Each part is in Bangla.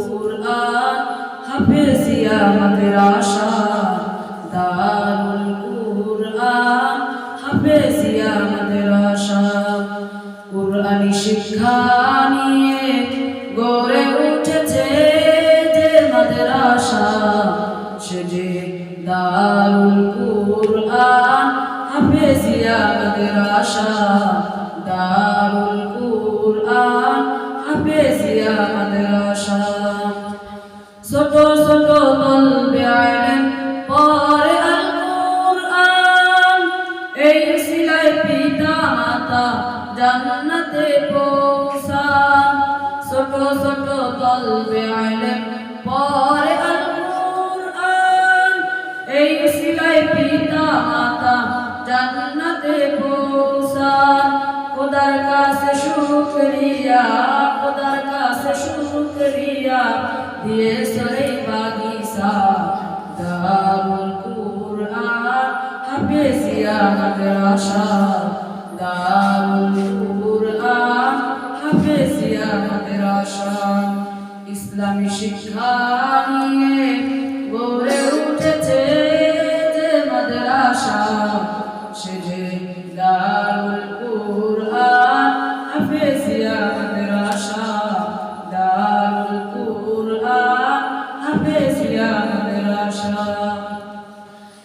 কুরআন হাফেজিয়া মাদ্রাসা দারুল কুরআন হাফেজিয়া মাদ্রাসা কুরআনি শিক্ষা নিয়ে গড়ে উঠেছে যে মাদ্রাসা সে যে দারুল কুরআন হাফেজিয়া মাদ্রাসা দারুল হাফেজিয়া মাদ্রাসা ছোট ছোট তলবে আইলেন পরে আল কুরআন এই সিলাই পিতা মাতা জান্নাতে পৌঁছান। ছোট ছোট তলবে আইলেন পরে আল কুরআন এই সিলাই পিতা মাতা জান্নাতে পৌঁছান। খোদার কাছে শুকরিয়া শুকরিয়া দিয়ে সরে বাগিসা দারুল কুরআন হাফেজিয়া মাদ্রাসা দারুল কুরআন হাফেজিয়া মাদ্রাসা ইসলামী শিক্ষা নিয়ে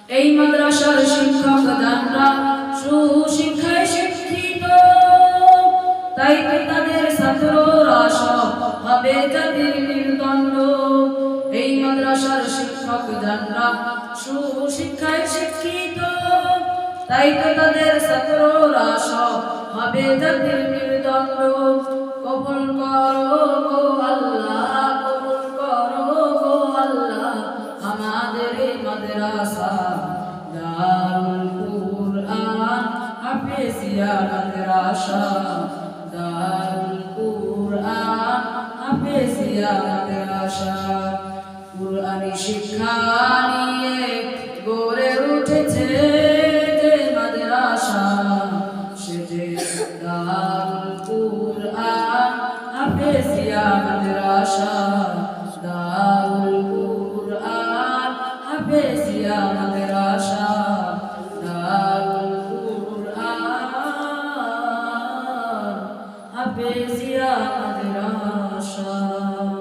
এই মাদ্রাসার শিক্ষক দানরা সুশিক্ষায় শিক্ষিত। তাই তো তাদের ছাত্ররা সব হবে জাতির নির্দণ্ড এই মাদ্রাসার শিক্ষক দানরা সুশিক্ষায় শিক্ষিত। তাই তো তাদের ছাত্ররা সব হবে জাতির মাদ্রাসা, দারুল কুরআন হাফেজিয়া মাদ্রাসা, দারুল কুরআন হাফেজিয়া মাদ্রাসা। কুরআনি শিক্ষা নিয়ে গড়ে উঠেছে যে মাদ্রাসা, সে যে দারুল কুরআন হাফেজিয়া মাদ্রাসা। Habesia Adrasha.